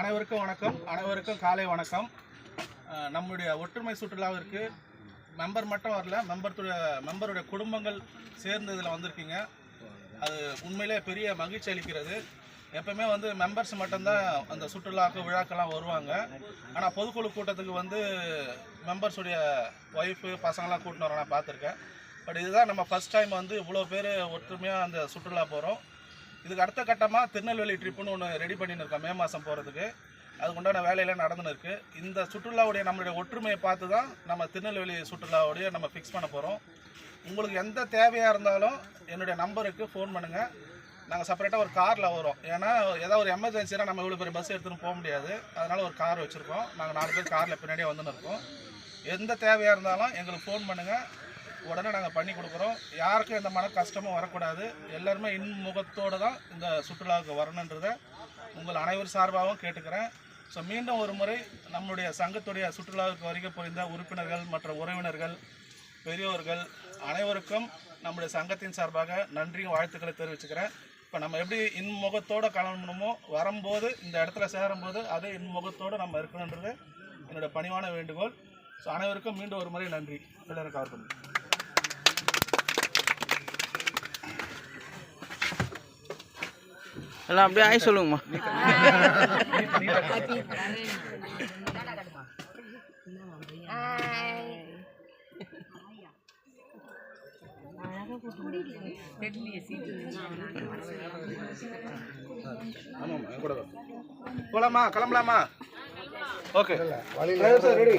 அனைவருக்கும் வணக்கம். அனைவருக்கும் காலை வணக்கம். நம்முடைய ஒற்றுமை சுற்றுலாவிற்கு மெம்பர் மட்டும் வரல மெம்பருடைய மெம்பருடைய குடும்பங்கள் சேர்ந்து இதில் வந்திருக்கீங்க. அது உண்மையிலே பெரிய மகிழ்ச்சி அளிக்கிறது. எப்பவுமே வந்து மெம்பர்ஸ் மட்டும்தான் அந்த சுற்றுலாக்கு விழாக்கெல்லாம் வருவாங்க. ஆனால் பொதுக்குழு கூட்டத்துக்கு வந்து மெம்பர்ஸுடைய ஒய்ஃபு பசங்களாம் கூட்டின்னு வர நான் பார்த்துருக்கேன். பட் இதுதான் நம்ம ஃபஸ்ட் டைம் வந்து இவ்வளோ பேர் ஒற்றுமையாக அந்த சுற்றுலா போகிறோம் இதுக்கு அடுத்த கட்டமாக திருநெல்வேலி ட்ரிப்புன்னு ஒன்று ரெடி பண்ணின்னு இருக்கோம். மே மாதம் போகிறதுக்கு அதுக்கு உண்டான வேலையெல்லாம் நடந்துன்னு இந்த சுற்றுலாவுடைய நம்மளுடைய ஒற்றுமையை பார்த்து தான் நம்ம திருநெல்வேலி சுற்றுலாவுடைய நம்ம ஃபிக்ஸ் பண்ண போகிறோம் உங்களுக்கு எந்த தேவையாக இருந்தாலும் என்னுடைய நம்பருக்கு ஃபோன் பண்ணுங்கள் நாங்கள் செப்பரேட்டாக ஒரு காரில் வரோம் ஏன்னா ஏதாவது ஒரு எமர்ஜென்சினா நம்ம இவ்வளோ பெரிய பஸ் எடுத்துன்னு போக முடியாது. அதனால் ஒரு கார் வச்சுருக்கோம். நாங்கள் நாலு பேர் காரில் பின்னாடியே வந்துன்னு இருக்கோம் எந்த தேவையாக இருந்தாலும் எங்களுக்கு ஃபோன் பண்ணுங்கள் உடனே நாங்கள் பண்ணி கொடுக்குறோம். யாருக்கும் எந்த மன கஷ்டமும் வரக்கூடாது. எல்லாருமே இன்முகத்தோடு தான் இந்த சுற்றுலாவுக்கு வரணுன்றதை உங்கள் அனைவர் சார்பாகவும் கேட்டுக்கிறேன். ஸோ மீண்டும் ஒரு முறை நம்முடைய சங்கத்துடைய சுற்றுலாவுக்கு வருகை புரிந்த உறுப்பினர்கள் மற்ற உறவினர்கள் பெரியோர்கள் அனைவருக்கும் நம்முடைய சங்கத்தின் சார்பாக நன்றியும் வாழ்த்துக்களை தெரிவிச்சுக்கிறேன். இப்போ நம்ம எப்படி இன்முகத்தோடு கிளம்பணுமோ வரும்போது இந்த இடத்துல சேரும்போது அதே இன்முகத்தோடு நம்ம இருக்கணுன்றது என்னுடைய பணிவான வேண்டுகோள். ஸோ அனைவருக்கும் மீண்டும் ஒரு முறை நன்றி. எல்லாரும் கவர் பண்ணுங்கள் எல்லாம் அப்படியே ஆய் சொல்லுங்கம்மா. ஆமாம் என் கூட போகலாமா கிளம்பலாமா ஓகே ரெடி